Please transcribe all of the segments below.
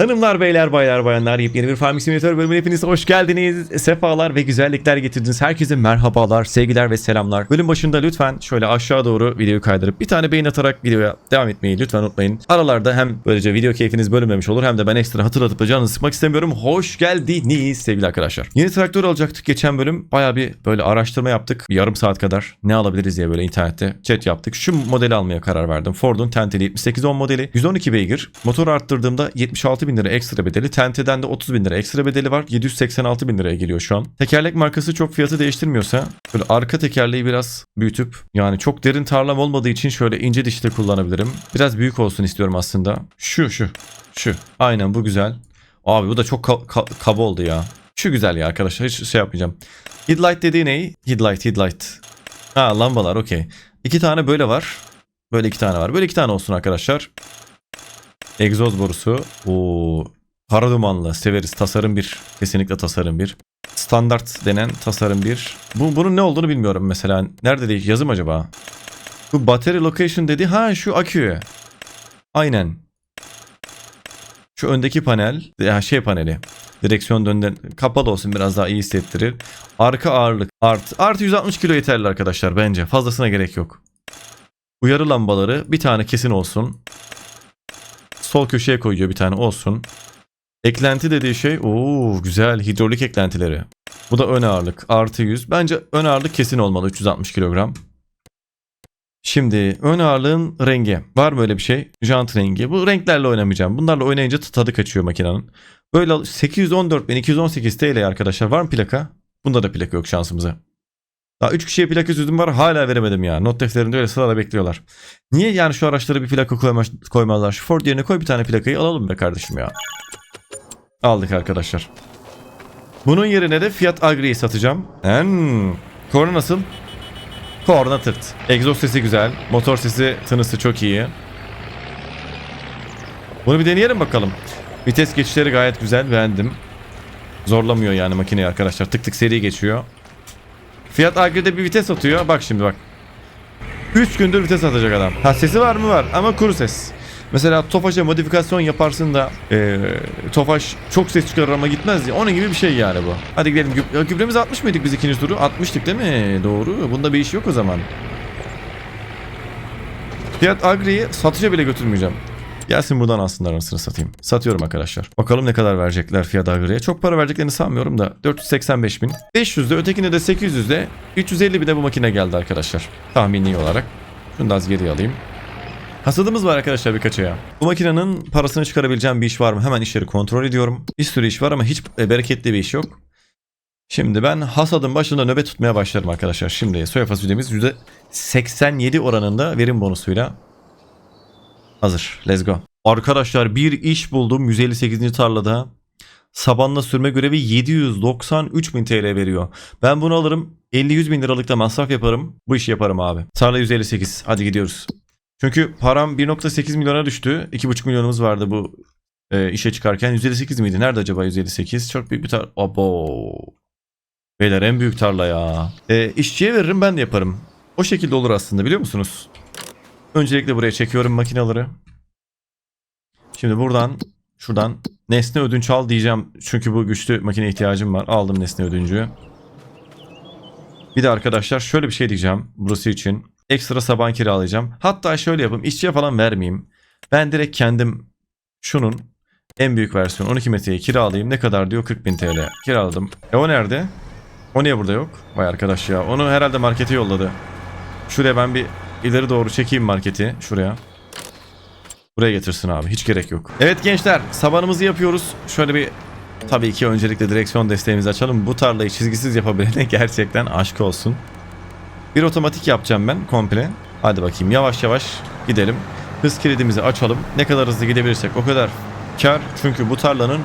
Hanımlar, beyler, baylar, bayanlar yepyeni bir Farming Simulator bölümüne hepiniz hoş geldiniz. Sefalar ve güzellikler getirdiniz. Herkese merhabalar, sevgiler ve selamlar. Bölüm başında lütfen şöyle aşağı doğru videoyu kaydırıp bir tane beğen atarak videoya devam etmeyi lütfen unutmayın. Aralarda hem böylece video keyfiniz bölünmemiş olur hem de ben ekstra hatırlatıp canınızı sıkmak istemiyorum. Hoş geldiniz sevgili arkadaşlar. Yeni traktör alacaktık geçen bölüm. Baya bir böyle araştırma yaptık. Bir yarım saat kadar ne alabiliriz diye böyle internette chat yaptık. Şu modeli almaya karar verdim. Ford'un Tenteli 7810 modeli. 112 beygir. Motor arttırdığımda 76 bin lira ekstra bedeli. Tente'den de 30 bin lira ekstra bedeli var. 786 bin liraya geliyor şu an. Tekerlek markası çok fiyatı değiştirmiyorsa böyle arka tekerleği biraz büyütüp yani çok derin tarlam olmadığı için şöyle ince dişli kullanabilirim. Biraz büyük olsun istiyorum aslında. Şu şu şu. Aynen bu güzel. Abi bu da çok ka- ka- kaba oldu ya. Şu güzel ya arkadaşlar hiç şey yapmayacağım. Headlight dediği ne? Headlight, headlight. Ha lambalar okey. İki tane böyle var. Böyle iki tane var. Böyle iki tane olsun arkadaşlar. Egzoz borusu. Oo, para dumanlı. Severiz. Tasarım bir. Kesinlikle tasarım bir. Standart denen tasarım bir. Bu, bunun ne olduğunu bilmiyorum mesela. Nerede değil? Yazım acaba? Bu battery location dedi. Ha şu akü. Aynen. Şu öndeki panel. Ya şey paneli. Direksiyon dönden kapalı olsun biraz daha iyi hissettirir. Arka ağırlık artı. Artı 160 kilo yeterli arkadaşlar bence. Fazlasına gerek yok. Uyarı lambaları bir tane kesin olsun. Sol köşeye koyuyor bir tane olsun. Eklenti dediği şey ooo güzel hidrolik eklentileri. Bu da ön ağırlık artı 100. Bence ön ağırlık kesin olmalı 360 kilogram. Şimdi ön ağırlığın rengi. Var mı öyle bir şey? Jant rengi. Bu renklerle oynamayacağım. Bunlarla oynayınca tadı kaçıyor makinenin. Böyle 814.218 TL arkadaşlar. Var mı plaka? Bunda da plaka yok şansımıza. Daha 3 kişiye plaka sürdüm var hala veremedim ya. Not defterinde öyle sırada bekliyorlar. Niye yani şu araçlara bir plaka koymaz, koymazlar? Şu Ford yerine koy bir tane plakayı alalım be kardeşim ya. Aldık arkadaşlar. Bunun yerine de Fiat Agri'yi satacağım. Hmm. Korna nasıl? Korna tırt. Egzoz sesi güzel. Motor sesi tınısı çok iyi. Bunu bir deneyelim bakalım. Vites geçişleri gayet güzel beğendim. Zorlamıyor yani makineyi arkadaşlar. Tık tık seri geçiyor. Fiat Agri'de bir vites atıyor. Bak şimdi bak. 3 gündür vites atacak adam. Ha sesi var mı var ama kuru ses. Mesela Tofaş'a modifikasyon yaparsın da eee Tofaş çok ses çıkarır ama gitmez ya. Onun gibi bir şey yani bu. Hadi gidelim. Gü- ya gübremizi atmış mıydık biz ikinci turu? Atmıştık değil mi? Doğru. Bunda bir iş yok o zaman. Fiat Agri'yi satışa bile götürmeyeceğim. Gelsin buradan aslında arasını satayım. Satıyorum arkadaşlar. Bakalım ne kadar verecekler Fiat Agri'ye. Çok para vereceklerini sanmıyorum da 485 bin. 500'de ötekinde de 800'de 350 bine bu makine geldi arkadaşlar. Tahmini olarak. Şunu da az geriye alayım. Hasadımız var arkadaşlar birkaç aya. Bu makinenin parasını çıkarabileceğim bir iş var mı? Hemen işleri kontrol ediyorum. Bir sürü iş var ama hiç e, bereketli bir iş yok. Şimdi ben hasadın başında nöbet tutmaya başlarım arkadaşlar. Şimdi soya fasulyemiz %87 oranında verim bonusuyla hazır. Let's go. Arkadaşlar bir iş buldum 158. tarlada. Sabanla sürme görevi 793 bin TL veriyor. Ben bunu alırım 50-100 bin liralık da masraf yaparım. Bu işi yaparım abi. Tarla 158. Hadi gidiyoruz. Çünkü param 1.8 milyona düştü. 2.5 milyonumuz vardı bu e, işe çıkarken. 158 miydi? Nerede acaba 158? Çok büyük bir tarla. Abo. Beyler en büyük tarla ya. E, işçiye veririm ben de yaparım. O şekilde olur aslında biliyor musunuz? Öncelikle buraya çekiyorum makineleri. Şimdi buradan şuradan nesne ödünç al diyeceğim. Çünkü bu güçlü makine ihtiyacım var. Aldım nesne ödüncü. Bir de arkadaşlar şöyle bir şey diyeceğim burası için. Ekstra saban kiralayacağım. Hatta şöyle yapayım. işçiye falan vermeyeyim. Ben direkt kendim şunun en büyük versiyonu 12 metreyi kiralayayım. Ne kadar diyor? 40.000 TL. Kiraladım. E o nerede? O niye burada yok? Vay arkadaş ya. Onu herhalde markete yolladı. Şuraya ben bir ileri doğru çekeyim marketi. Şuraya. Buraya getirsin abi. Hiç gerek yok. Evet gençler. Sabanımızı yapıyoruz. Şöyle bir tabii ki öncelikle direksiyon desteğimizi açalım. Bu tarlayı çizgisiz yapabilene gerçekten aşk olsun. Bir otomatik yapacağım ben komple. Hadi bakayım yavaş yavaş gidelim. Hız kilidimizi açalım. Ne kadar hızlı gidebilirsek o kadar kar. Çünkü bu tarlanın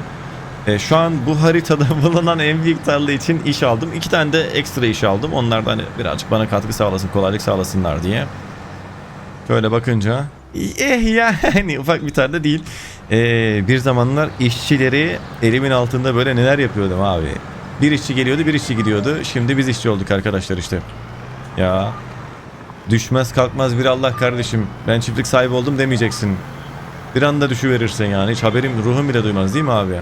e, şu an bu haritada bulunan en büyük tarla için iş aldım. İki tane de ekstra iş aldım. Onlar da hani birazcık bana katkı sağlasın, kolaylık sağlasınlar diye. Şöyle bakınca eh yani ufak bir tarla değil. E, bir zamanlar işçileri elimin altında böyle neler yapıyordum abi. Bir işçi geliyordu, bir işçi gidiyordu. Şimdi biz işçi olduk arkadaşlar işte. Ya düşmez kalkmaz bir Allah kardeşim. Ben çiftlik sahibi oldum demeyeceksin. Bir anda düşüverirsin yani. Hiç haberim ruhum bile duymaz değil mi abi?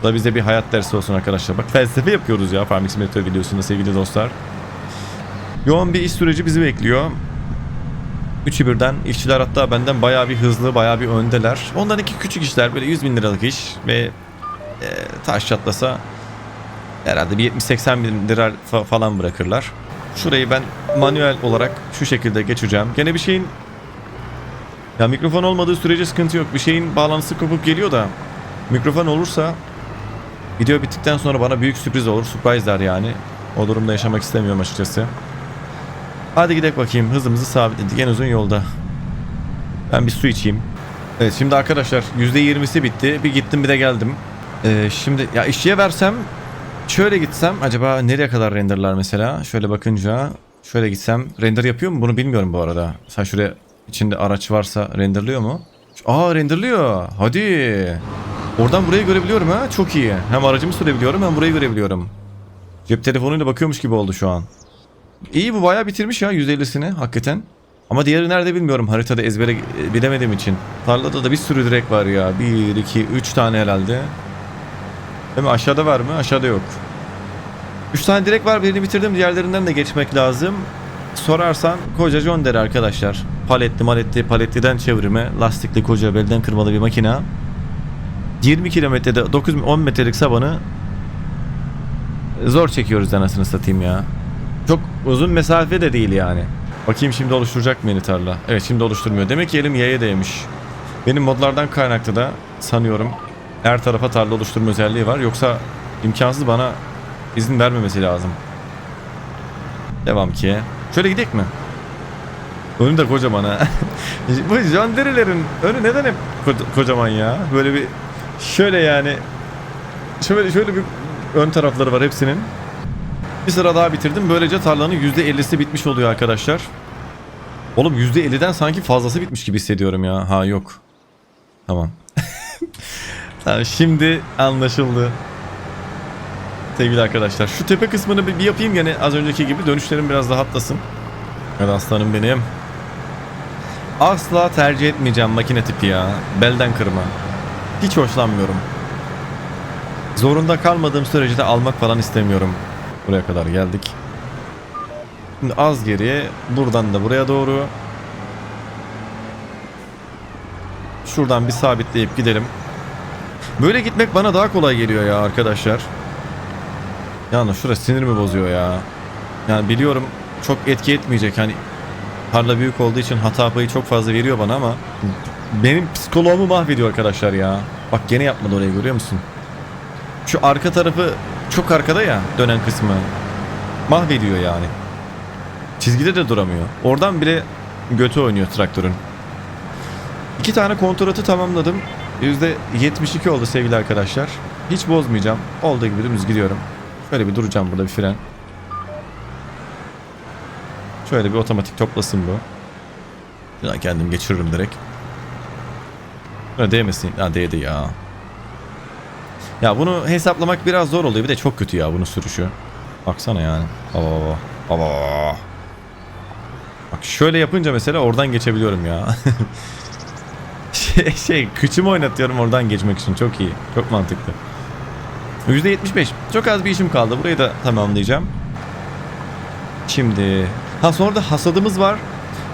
Bu da bize bir hayat dersi olsun arkadaşlar. Bak felsefe yapıyoruz ya Farming Simulator videosunda sevgili dostlar. Yoğun bir iş süreci bizi bekliyor. Üçü birden işçiler hatta benden bayağı bir hızlı bayağı bir öndeler. Ondan iki küçük işler böyle 100 bin liralık iş ve e, taş çatlasa herhalde bir 70-80 bin lira fa- falan bırakırlar. Şurayı ben manuel olarak şu şekilde geçeceğim. Gene bir şeyin ya mikrofon olmadığı sürece sıkıntı yok. Bir şeyin bağlantısı kopup geliyor da mikrofon olursa video bittikten sonra bana büyük sürpriz olur. Surprise'ler yani. O durumda yaşamak istemiyorum açıkçası. Hadi gidelim bakayım. Hızımızı sabitledik en uzun yolda. Ben bir su içeyim. Evet şimdi arkadaşlar %20'si bitti. Bir gittim bir de geldim. Ee, şimdi ya işçiye versem şöyle gitsem acaba nereye kadar renderlar mesela? Şöyle bakınca şöyle gitsem render yapıyor mu? Bunu bilmiyorum bu arada. Sen şuraya içinde araç varsa renderlıyor mu? Aa renderlıyor. Hadi. Oradan burayı görebiliyorum ha. Çok iyi. Hem aracımı sürebiliyorum hem burayı görebiliyorum. Cep telefonuyla bakıyormuş gibi oldu şu an. İyi bu bayağı bitirmiş ya %50'sini hakikaten. Ama diğeri nerede bilmiyorum haritada ezbere e, bilemediğim için. Tarlada da bir sürü direk var ya. 1, 2, 3 tane herhalde. Değil mi? Aşağıda var mı? Aşağıda yok. 3 tane direk var birini bitirdim diğerlerinden de geçmek lazım. Sorarsan koca John der arkadaşlar. Paletli maletli paletliden çevirme. Lastikli koca belden kırmalı bir makina. 20 kilometrede 9-10 metrelik sabanı zor çekiyoruz anasını satayım ya. Çok uzun mesafe de değil yani. Bakayım şimdi oluşturacak mı yeni tarla? Evet şimdi oluşturmuyor. Demek ki elim yaya değmiş. Benim modlardan kaynaklı da sanıyorum her tarafa tarla oluşturma özelliği var. Yoksa imkansız bana izin vermemesi lazım. Devam ki. Şöyle gidelim mi? Önü de kocaman ha. Bu jandarelerin önü neden hep ko- kocaman ya? Böyle bir şöyle yani şöyle şöyle bir ön tarafları var hepsinin. Bir sıra daha bitirdim. Böylece tarlanın %50'si bitmiş oluyor arkadaşlar. Oğlum %50'den sanki fazlası bitmiş gibi hissediyorum ya. Ha yok. Tamam. tamam şimdi anlaşıldı. Sevgili arkadaşlar. Şu tepe kısmını bir, yapayım gene az önceki gibi. Dönüşlerim biraz rahatlasın. Hadi aslanım benim. Asla tercih etmeyeceğim makine tipi ya. Belden kırma. Hiç hoşlanmıyorum. Zorunda kalmadığım sürece de almak falan istemiyorum. Buraya kadar geldik. Şimdi az geriye buradan da buraya doğru. Şuradan bir sabitleyip gidelim. Böyle gitmek bana daha kolay geliyor ya arkadaşlar. Yani şurası sinirimi bozuyor ya. Yani biliyorum çok etki etmeyecek hani tarla büyük olduğu için hata payı çok fazla veriyor bana ama benim psikoloğumu mahvediyor arkadaşlar ya. Bak gene yapmadı orayı görüyor musun? Şu arka tarafı çok arkada ya dönen kısmı. Mahvediyor yani. Çizgide de duramıyor. Oradan bile götü oynuyor traktörün. İki tane kontratı tamamladım. %72 oldu sevgili arkadaşlar. Hiç bozmayacağım. Olduğu gibi dümdüz gidiyorum. Şöyle bir duracağım burada bir fren. Şöyle bir otomatik toplasın bu. Şuradan kendim geçiririm direkt. Böyle değmesin. Ha değdi ya. Ya bunu hesaplamak biraz zor oluyor. Bir de çok kötü ya bunun sürüşü. Baksana yani. Baba baba. Bak şöyle yapınca mesela oradan geçebiliyorum ya. şey, şey kıçımı oynatıyorum oradan geçmek için. Çok iyi. Çok mantıklı. %75. Çok az bir işim kaldı. Burayı da tamamlayacağım. Şimdi ha sonra da hasadımız var.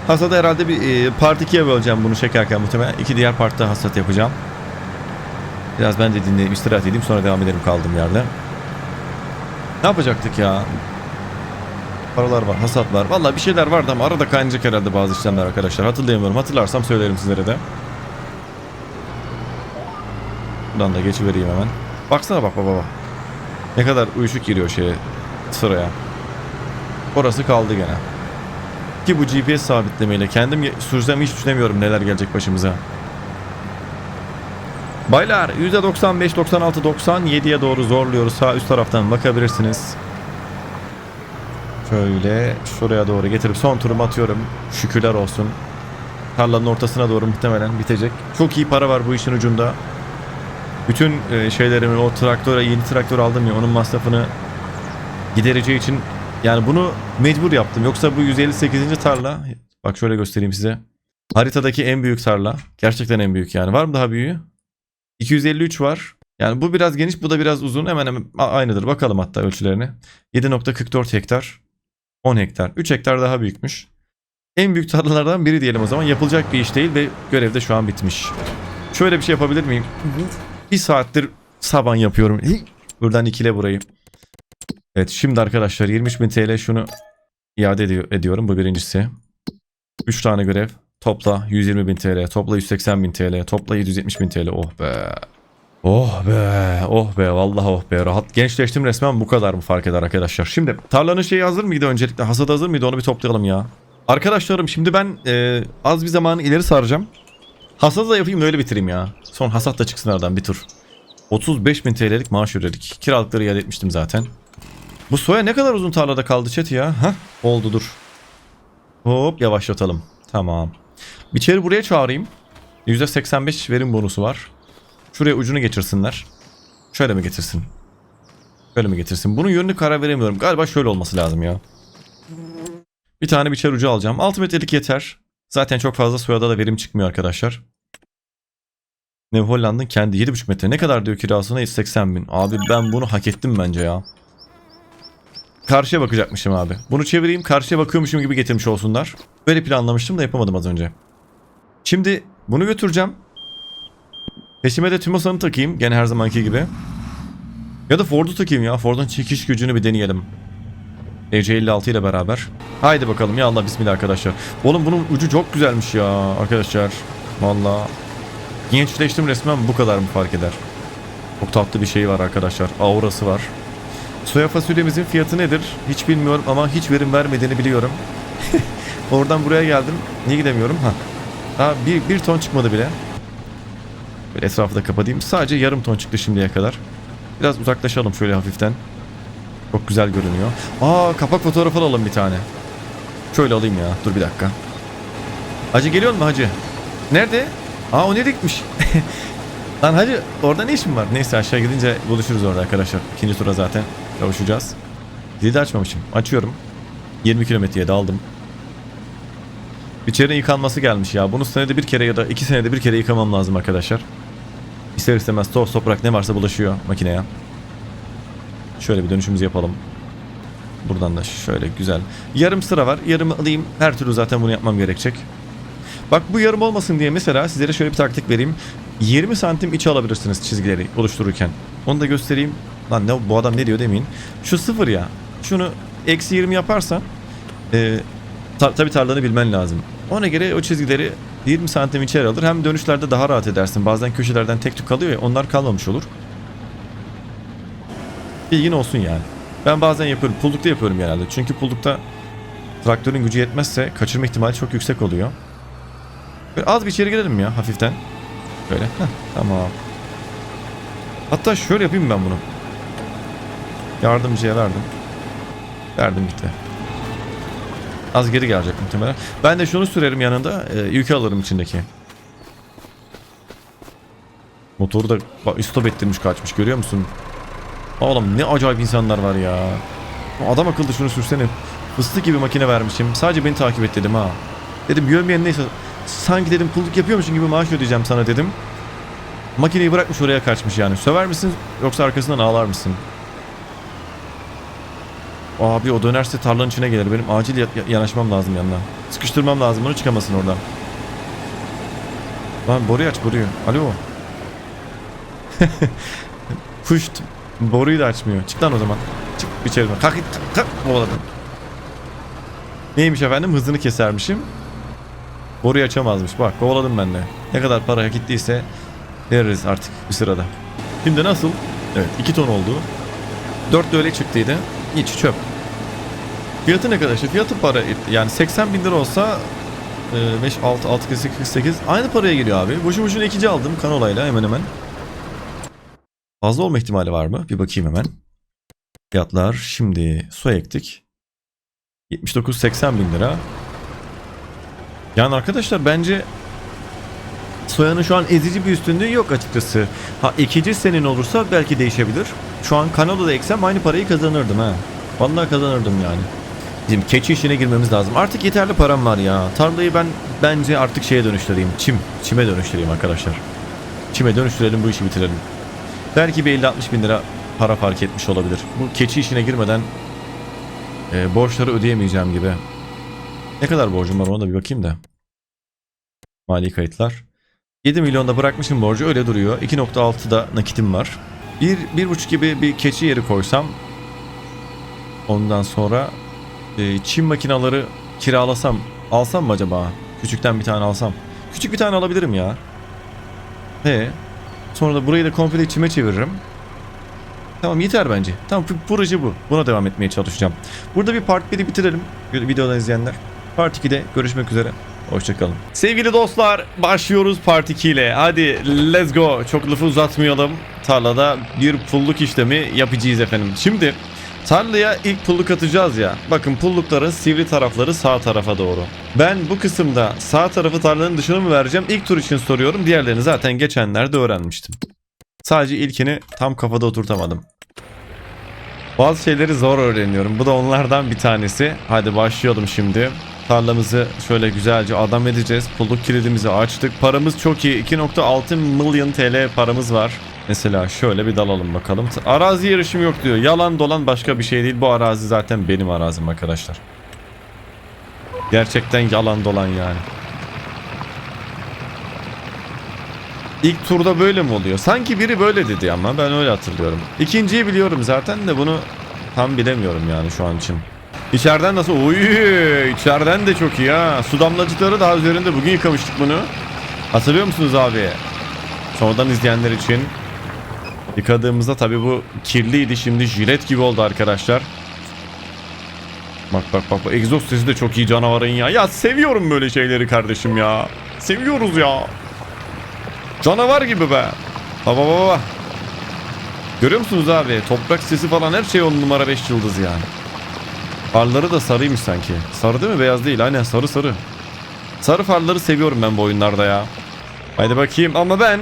Hasadı herhalde bir e, part 2'ye böleceğim bunu çekerken muhtemelen. iki diğer partta hasat yapacağım. Biraz ben de dinleyeyim, istirahat edeyim sonra devam ederim kaldığım yerde. Ne yapacaktık ya? Paralar var, hasat var. Vallahi bir şeyler vardı ama arada kaynayacak herhalde bazı işlemler arkadaşlar. Hatırlayamıyorum. Hatırlarsam söylerim sizlere de. Buradan da geçivereyim hemen. Baksana bak baba. Ne kadar uyuşuk giriyor şeye sıraya. Orası kaldı gene. Ki bu GPS sabitlemeyle kendim sürsem hiç düşünemiyorum neler gelecek başımıza. Baylar %95, 96, 97'ye doğru zorluyoruz. Sağ üst taraftan bakabilirsiniz. Şöyle şuraya doğru getirip son turumu atıyorum. Şükürler olsun. Tarlanın ortasına doğru muhtemelen bitecek. Çok iyi para var bu işin ucunda. Bütün e, şeylerimi o traktöre yeni traktör aldım ya onun masrafını gidereceği için yani bunu mecbur yaptım. Yoksa bu 158. tarla bak şöyle göstereyim size. Haritadaki en büyük tarla. Gerçekten en büyük yani. Var mı daha büyüğü? 253 var. Yani bu biraz geniş bu da biraz uzun. Hemen hemen aynıdır. Bakalım hatta ölçülerini. 7.44 hektar. 10 hektar. 3 hektar daha büyükmüş. En büyük tarlalardan biri diyelim o zaman. Yapılacak bir iş değil ve görev de şu an bitmiş. Şöyle bir şey yapabilir miyim? Bir saattir saban yapıyorum. Buradan ikile burayı. Evet şimdi arkadaşlar 23.000 TL şunu iade ediyor, ediyorum. Bu birincisi. 3 tane görev. Topla 120.000 TL. Topla 180.000 TL. Topla 770.000 TL. Oh be. Oh be. Oh be. Vallahi oh be. Rahat gençleştim resmen bu kadar mı fark eder arkadaşlar. Şimdi tarlanın şeyi hazır mıydı öncelikle? Hasat hazır mıydı? Onu bir toplayalım ya. Arkadaşlarım şimdi ben e, az bir zamanı ileri saracağım. Hasat da yapayım öyle bitireyim ya. Son hasat da çıksın aradan bir tur. 35.000 TL'lik maaş ödedik. Kiralıkları iade etmiştim zaten. Bu soya ne kadar uzun tarlada kaldı chat ya? Hah oldu dur. Hop yavaşlatalım. Tamam. Biçeri buraya çağırayım. %85 verim bonusu var. Şuraya ucunu geçirsinler. Şöyle mi getirsin? Şöyle mi getirsin? Bunun yönünü karar veremiyorum. Galiba şöyle olması lazım ya. Bir tane biçer ucu alacağım. 6 metrelik yeter. Zaten çok fazla soyada da verim çıkmıyor arkadaşlar. New Holland'ın kendi 7,5 metre. Ne kadar diyor kirasına? 180 bin. Abi ben bunu hak ettim bence ya. Karşıya bakacakmışım abi. Bunu çevireyim karşıya bakıyormuşum gibi getirmiş olsunlar. Böyle planlamıştım da yapamadım az önce. Şimdi bunu götüreceğim. Peşime de Tümosan'ı takayım. Gene her zamanki gibi. Ya da Ford'u takayım ya. Ford'un çekiş gücünü bir deneyelim. EC56 ile beraber. Haydi bakalım ya Allah bismillah arkadaşlar. Oğlum bunun ucu çok güzelmiş ya arkadaşlar. Valla. Gençleştim resmen bu kadar mı fark eder? Çok tatlı bir şey var arkadaşlar. Aurası var. Soya fasulyemizin fiyatı nedir? Hiç bilmiyorum ama hiç verim vermediğini biliyorum. Oradan buraya geldim. Niye gidemiyorum? Ha. Daha bir, bir ton çıkmadı bile. Böyle etrafı da kapatayım. Sadece yarım ton çıktı şimdiye kadar. Biraz uzaklaşalım şöyle hafiften. Çok güzel görünüyor. Aa kapak fotoğrafı alalım bir tane. Şöyle alayım ya. Dur bir dakika. Hacı geliyor mu hacı? Nerede? Aa o nereye gitmiş? Lan hacı orada ne işin var? Neyse aşağı gidince buluşuruz orada arkadaşlar. İkinci tura zaten kavuşacağız. Zili açmamışım. Açıyorum. 20 kilometreye daldım. İçeri yıkanması gelmiş ya. Bunu senede bir kere ya da iki senede bir kere yıkamam lazım arkadaşlar. İster istemez toz toprak ne varsa bulaşıyor makineye. Şöyle bir dönüşümüzü yapalım. Buradan da şöyle güzel. Yarım sıra var. Yarımı alayım. Her türlü zaten bunu yapmam gerekecek. Bak bu yarım olmasın diye mesela sizlere şöyle bir taktik vereyim. 20 santim içe alabilirsiniz çizgileri oluştururken. Onu da göstereyim. Lan ne bu adam ne diyor demeyin. Şu sıfır ya. Şunu eksi 20 yaparsan e, ta, tabii tarlanı bilmen lazım. Ona göre o çizgileri 20 santim içeri alır. Hem dönüşlerde daha rahat edersin. Bazen köşelerden tek tük kalıyor ya onlar kalmamış olur. Bilgin olsun yani. Ben bazen yapıyorum. Pullukta yapıyorum genelde. Çünkü pullukta traktörün gücü yetmezse kaçırma ihtimali çok yüksek oluyor. Böyle az bir içeri girelim ya hafiften. Böyle. Heh, tamam. Hatta şöyle yapayım ben bunu. Yardımcıya verdim. Verdim gitti. Az geri gelecek muhtemelen. Ben de şunu sürerim yanında. E, yükü alırım içindeki. Motoru da bak ettirmiş kaçmış görüyor musun? Oğlum ne acayip insanlar var ya. Adam akıllı şunu sürsene. Fıstık gibi makine vermişim. Sadece beni takip et dedim ha. Dedim yövmeyen neyse. Sanki dedim kulluk yapıyormuşsun gibi maaş ödeyeceğim sana dedim. Makineyi bırakmış oraya kaçmış yani. Söver misin yoksa arkasından ağlar mısın? Abi o dönerse tarlanın içine gelir. Benim acil ya- ya- yanaşmam lazım yanına. Sıkıştırmam lazım onu çıkamasın oradan. Lan boruyu aç boruyu. Alo. Puşt. Boruyu da açmıyor. Çık lan o zaman. Çık içeri. Kalk git. Kalk. Kovaladım. Neymiş efendim? Hızını kesermişim. Boruyu açamazmış. Bak kovaladım ben de. Ne kadar para hak ettiyse veririz artık bir sırada. Şimdi nasıl? Evet 2 ton oldu. 4 de öyle çıktıydı. Hiç çöp. Fiyatı ne kadar işte? Fiyatı para yani 80 bin lira olsa e, 5, 6, 6, 8, 48 aynı paraya geliyor abi. Boşu boşuna ikinci aldım kanolayla hemen hemen. Fazla olma ihtimali var mı? Bir bakayım hemen. Fiyatlar şimdi su ektik. 79-80 bin lira. Yani arkadaşlar bence soyanın şu an ezici bir üstünlüğü yok açıkçası. Ha ikinci senin olursa belki değişebilir. Şu an Kanada'da eksem aynı parayı kazanırdım ha. Vallahi kazanırdım yani. Bizim keçi işine girmemiz lazım. Artık yeterli param var ya. Tarlayı ben bence artık şeye dönüştüreyim. Çim. Çime dönüştüreyim arkadaşlar. Çime dönüştürelim bu işi bitirelim. Belki bir 50-60 bin lira para fark etmiş olabilir. Bu keçi işine girmeden e, borçları ödeyemeyeceğim gibi. Ne kadar borcum var ona da bir bakayım da. Mali kayıtlar. 7 milyonda bırakmışım borcu öyle duruyor. 2.6'da nakitim var. 1 1.5 gibi bir keçi yeri koysam ondan sonra e, çim makinaları kiralasam alsam mı acaba? Küçükten bir tane alsam. Küçük bir tane alabilirim ya. He. Sonra da burayı da komple çime çeviririm. Tamam yeter bence. Tamam proje bu. Buna devam etmeye çalışacağım. Burada bir part 1'i bitirelim. Videodan izleyenler. Part 2'de görüşmek üzere. Hoşçakalın. Sevgili dostlar başlıyoruz part 2 ile. Hadi let's go. Çok lafı uzatmayalım. Tarlada bir pulluk işlemi yapacağız efendim. Şimdi tarlaya ilk pulluk atacağız ya. Bakın pullukların sivri tarafları sağ tarafa doğru. Ben bu kısımda sağ tarafı tarlanın dışına mı vereceğim? İlk tur için soruyorum. Diğerlerini zaten geçenlerde öğrenmiştim. Sadece ilkini tam kafada oturtamadım. Bazı şeyleri zor öğreniyorum. Bu da onlardan bir tanesi. Hadi başlayalım şimdi. Tarlamızı şöyle güzelce adam edeceğiz. Pulluk kilidimizi açtık. Paramız çok iyi. 2.6 milyon TL paramız var. Mesela şöyle bir dalalım bakalım. Arazi yarışım yok diyor. Yalan dolan başka bir şey değil. Bu arazi zaten benim arazim arkadaşlar. Gerçekten yalan dolan yani. İlk turda böyle mi oluyor? Sanki biri böyle dedi ama ben öyle hatırlıyorum. İkinciyi biliyorum zaten de bunu tam bilemiyorum yani şu an için. İçeriden nasıl? Oy, içeriden de çok iyi ha. Su damlacıkları daha üzerinde bugün yıkamıştık bunu. Hatırlıyor musunuz abi? Sonradan izleyenler için. Yıkadığımızda tabi bu kirliydi şimdi jilet gibi oldu arkadaşlar. Bak bak bak bak egzoz sesi de çok iyi canavarın ya. Ya seviyorum böyle şeyleri kardeşim ya. Seviyoruz ya. Canavar gibi be. Baba baba. Görüyor musunuz abi? Toprak sesi falan her şey on numara 5 yıldız yani. Farları da sarıymış sanki. Sarı değil mi? Beyaz değil. Aynen sarı sarı. Sarı farları seviyorum ben bu oyunlarda ya. Haydi bakayım ama ben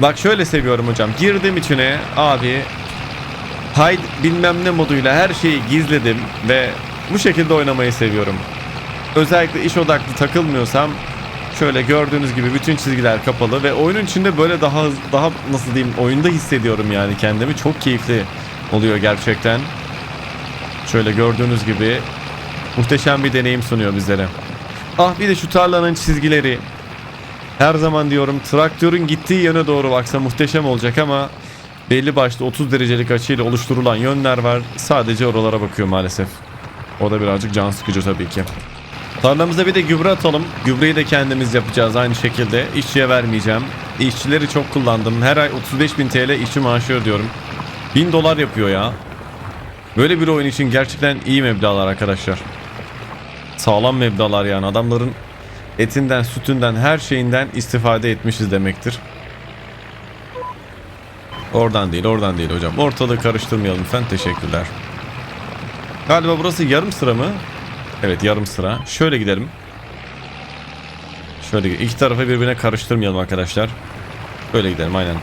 bak şöyle seviyorum hocam. Girdim içine abi haydi bilmem ne moduyla her şeyi gizledim ve bu şekilde oynamayı seviyorum. Özellikle iş odaklı takılmıyorsam şöyle gördüğünüz gibi bütün çizgiler kapalı ve oyunun içinde böyle daha daha nasıl diyeyim oyunda hissediyorum yani kendimi. Çok keyifli oluyor gerçekten. Şöyle gördüğünüz gibi muhteşem bir deneyim sunuyor bizlere. Ah bir de şu tarlanın çizgileri. Her zaman diyorum traktörün gittiği yöne doğru baksa muhteşem olacak ama belli başlı 30 derecelik açıyla oluşturulan yönler var. Sadece oralara bakıyor maalesef. O da birazcık can sıkıcı tabii ki. Tarlamıza bir de gübre atalım. Gübreyi de kendimiz yapacağız aynı şekilde. İşçiye vermeyeceğim. İşçileri çok kullandım. Her ay 35 bin TL işçi maaşı ödüyorum. 1000 dolar yapıyor ya. Böyle bir oyun için gerçekten iyi meblalar arkadaşlar. Sağlam meblalar yani adamların etinden, sütünden, her şeyinden istifade etmişiz demektir. Oradan değil, oradan değil hocam. Ortalığı karıştırmayalım lütfen. Teşekkürler. Galiba burası yarım sıra mı? Evet yarım sıra. Şöyle gidelim. Şöyle iki tarafı birbirine karıştırmayalım arkadaşlar. Böyle gidelim aynen.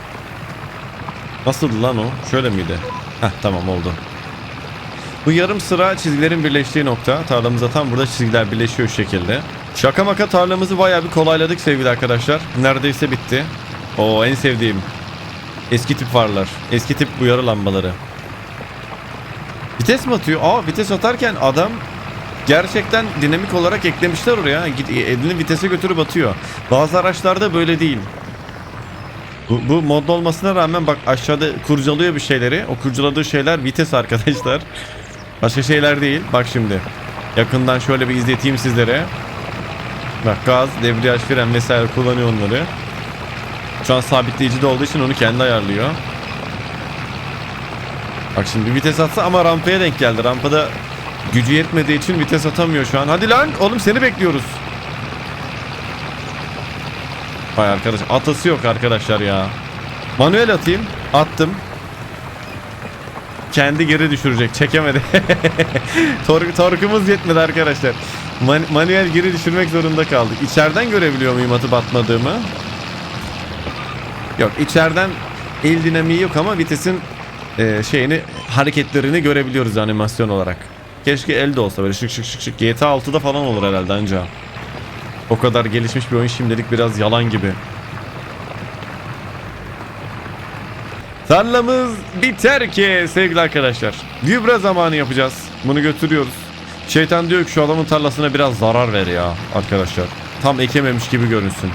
Nasıldı lan o? Şöyle miydi? Heh tamam oldu. Bu yarım sıra çizgilerin birleştiği nokta. Tarlamızda tam burada çizgiler birleşiyor şekilde. Şaka maka tarlamızı bayağı bir kolayladık sevgili arkadaşlar. Neredeyse bitti. O en sevdiğim. Eski tip farlar. Eski tip uyarı lambaları. Vites mi atıyor? Aa vites atarken adam gerçekten dinamik olarak eklemişler oraya. Elini vitese götürüp atıyor. Bazı araçlarda böyle değil. Bu, bu modda olmasına rağmen bak aşağıda kurcalıyor bir şeyleri. O kurcaladığı şeyler vites arkadaşlar. Başka şeyler değil. Bak şimdi. Yakından şöyle bir izleteyim sizlere. Bak gaz, debriyaj, fren vesaire kullanıyor onları. Şu an sabitleyici de olduğu için onu kendi ayarlıyor. Bak şimdi vites atsa ama rampaya denk geldi. Rampada gücü yetmediği için vites atamıyor şu an. Hadi lan oğlum seni bekliyoruz. Vay arkadaş atası yok arkadaşlar ya. Manuel atayım. Attım. Kendi geri düşürecek. Çekemedi. Tork, torkumuz yetmedi arkadaşlar. Man- manuel geri düşürmek zorunda kaldık. İçeriden görebiliyor muyum atıp atmadığımı? Yok içeriden el dinamiği yok ama vitesin e, şeyini hareketlerini görebiliyoruz animasyon olarak. Keşke elde olsa böyle şık şık şık şık. GTA 6'da falan olur herhalde anca. O kadar gelişmiş bir oyun şimdilik biraz yalan gibi. Tarlamız biter ki sevgili arkadaşlar. Gübre zamanı yapacağız. Bunu götürüyoruz. Şeytan diyor ki şu adamın tarlasına biraz zarar ver ya arkadaşlar. Tam ekememiş gibi görünsün.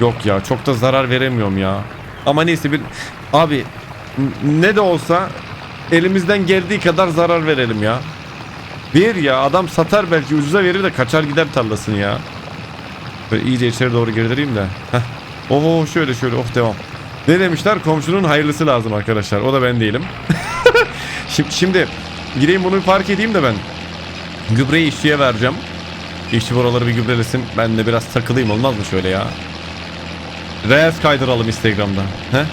Yok ya çok da zarar veremiyorum ya. Ama neyse bir abi ne de olsa elimizden geldiği kadar zarar verelim ya. Ver ya adam satar belki ucuza verir de kaçar gider tarlasını ya. Böyle iyice içeri doğru girdireyim de. Heh. Oho şöyle şöyle oh devam. Ne demişler? Komşunun hayırlısı lazım arkadaşlar. O da ben değilim. şimdi, şimdi gideyim bunu bir park edeyim de ben. Gübreyi işçiye vereceğim. İşçi buraları bir gübrelesin. Ben de biraz takılayım olmaz mı şöyle ya? Reels kaydıralım Instagram'da. He?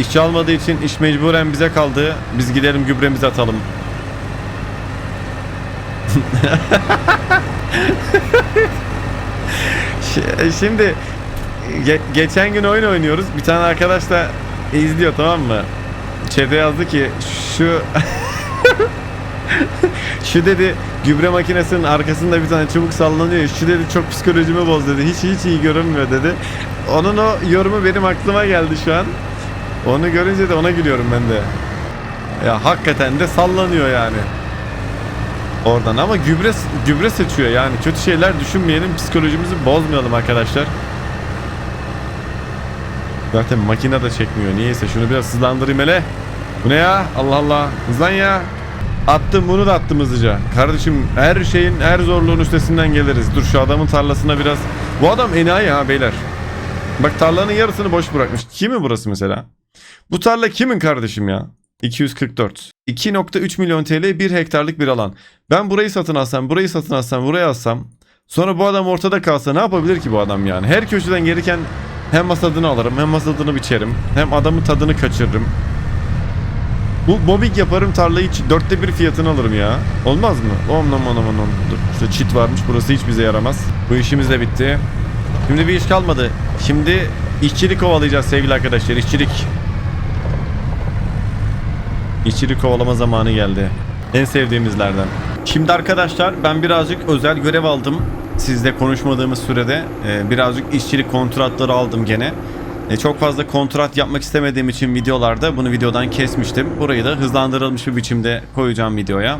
İşçi almadığı için iş mecburen bize kaldı. Biz gidelim gübremizi atalım. Şimdi ge- geçen gün oyun oynuyoruz. Bir tane arkadaş da izliyor tamam mı? Chat'e yazdı ki şu şu dedi gübre makinesinin arkasında bir tane çubuk sallanıyor. Şu dedi çok psikolojimi boz dedi. Hiç hiç iyi görünmüyor dedi. Onun o yorumu benim aklıma geldi şu an. Onu görünce de ona gülüyorum ben de. Ya hakikaten de sallanıyor yani. Oradan ama gübre gübre seçiyor yani kötü şeyler düşünmeyelim psikolojimizi bozmayalım arkadaşlar. Zaten makine de çekmiyor niyeyse şunu biraz hızlandırayım hele. Bu ne ya Allah Allah hızlan ya. Attım bunu da attım hızlıca. Kardeşim her şeyin her zorluğun üstesinden geliriz. Dur şu adamın tarlasına biraz. Bu adam enayi ha beyler. Bak tarlanın yarısını boş bırakmış. Kimin burası mesela? Bu tarla kimin kardeşim ya? 244. 2.3 milyon TL 1 hektarlık bir alan. Ben burayı satın alsam, burayı satın alsam, burayı alsam. Sonra bu adam ortada kalsa ne yapabilir ki bu adam yani? Her köşeden gelirken hem masadını alırım, hem masadını biçerim, hem adamın tadını kaçırırım. Bu mobbing yaparım tarlayı dörtte bir fiyatını alırım ya. Olmaz mı? Om nom nom nom. Dur işte çit varmış burası hiç bize yaramaz. Bu işimiz de bitti. Şimdi bir iş kalmadı. Şimdi işçilik kovalayacağız sevgili arkadaşlar işçilik. İşçilik kovalama zamanı geldi. En sevdiğimizlerden. Şimdi arkadaşlar ben birazcık özel görev aldım. Sizle konuşmadığımız sürede e, birazcık işçilik kontratları aldım gene. E, çok fazla kontrat yapmak istemediğim için videolarda bunu videodan kesmiştim. Burayı da hızlandırılmış bir biçimde koyacağım videoya.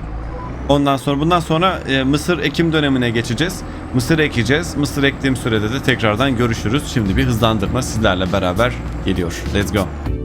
Ondan sonra bundan sonra e, mısır ekim dönemine geçeceğiz. Mısır ekeceğiz. Mısır ektiğim sürede de tekrardan görüşürüz. Şimdi bir hızlandırma sizlerle beraber geliyor. Let's go.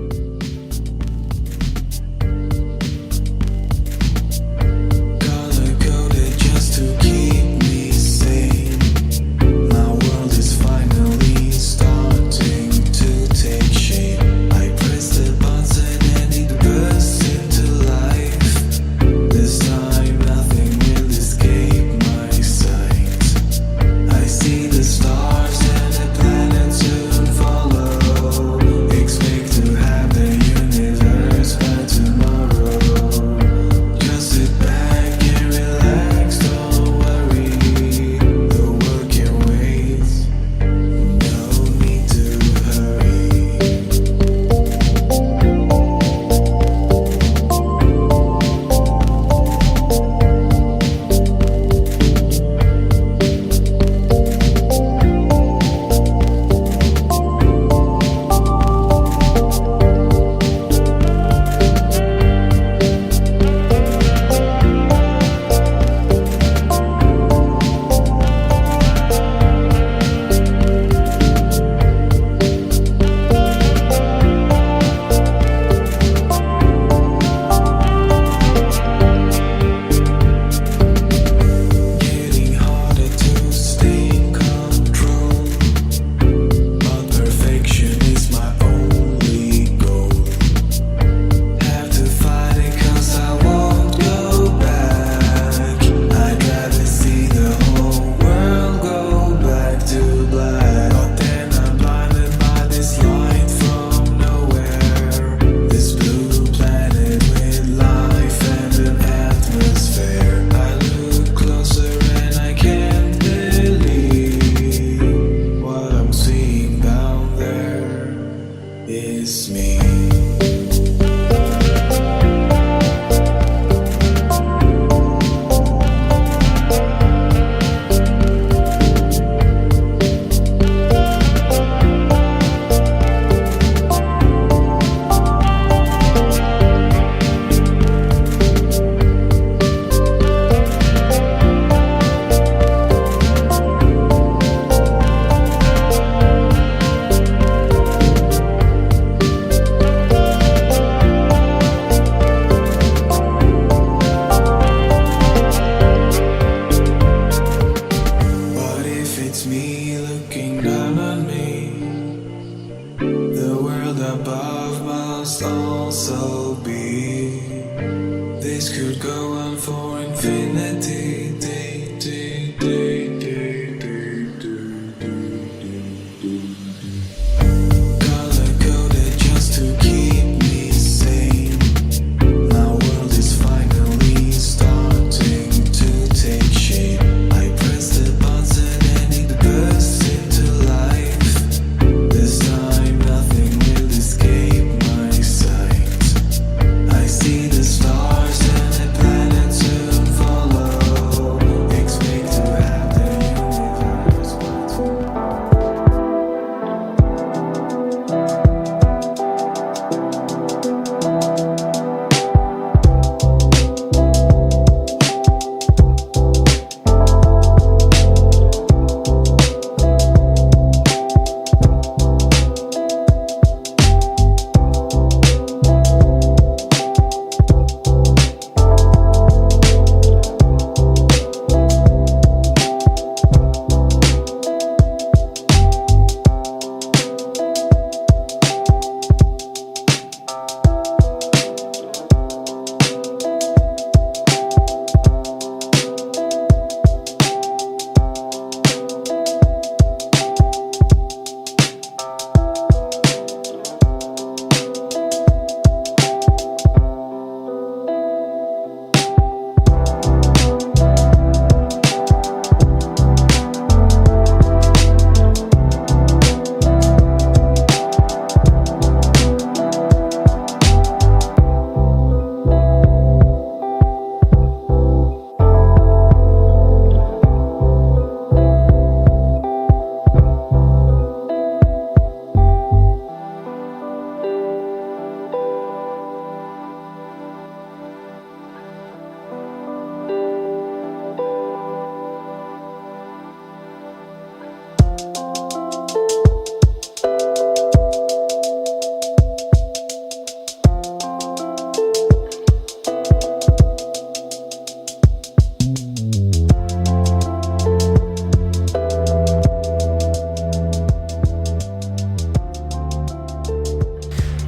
Miss me.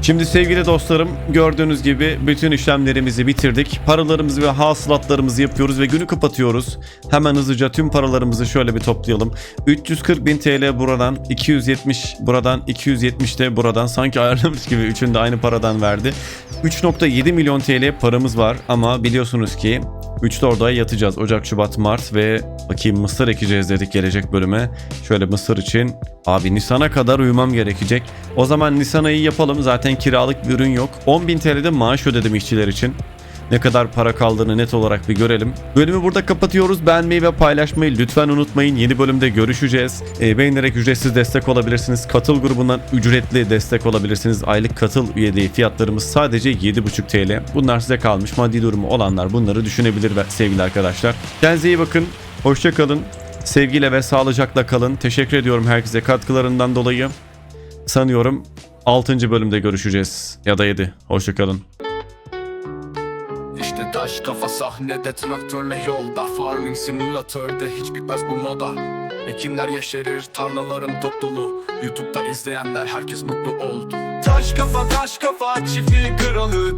Şimdi sevgili dostlarım gördüğünüz gibi bütün işlemlerimizi bitirdik. Paralarımızı ve hasılatlarımızı yapıyoruz ve günü kapatıyoruz. Hemen hızlıca tüm paralarımızı şöyle bir toplayalım. 340 bin TL buradan, 270 buradan, 270 de buradan. Sanki ayarlamış gibi üçünü de aynı paradan verdi. 3.7 milyon TL paramız var ama biliyorsunuz ki 3'te orada yatacağız. Ocak, Şubat, Mart ve bakayım mısır ekeceğiz dedik gelecek bölüme. Şöyle mısır için abi Nisan'a kadar uyumam gerekecek. O zaman Nisan ayı yapalım. Zaten kiralık bir ürün yok. 10.000 TL'de maaş ödedim işçiler için. Ne kadar para kaldığını net olarak bir görelim. Bölümü burada kapatıyoruz. Beğenmeyi ve paylaşmayı lütfen unutmayın. Yeni bölümde görüşeceğiz. E, beğenerek ücretsiz destek olabilirsiniz. Katıl grubundan ücretli destek olabilirsiniz. Aylık katıl üyeliği fiyatlarımız sadece 7,5 TL. Bunlar size kalmış. Maddi durumu olanlar bunları düşünebilir sevgili arkadaşlar. Kendinize iyi bakın. Hoşçakalın. Sevgiyle ve sağlıcakla kalın. Teşekkür ediyorum herkese katkılarından dolayı. Sanıyorum 6. bölümde görüşeceğiz. Ya da 7. Hoşçakalın. Taş kafa sahnede traktörle yolda Farming simülatörde hiç bitmez bu moda. Ekinler yeşerir tarlaların topluluğu Youtube'da izleyenler herkes mutlu oldu. Taş kafa taş kafa çiftliğin kralı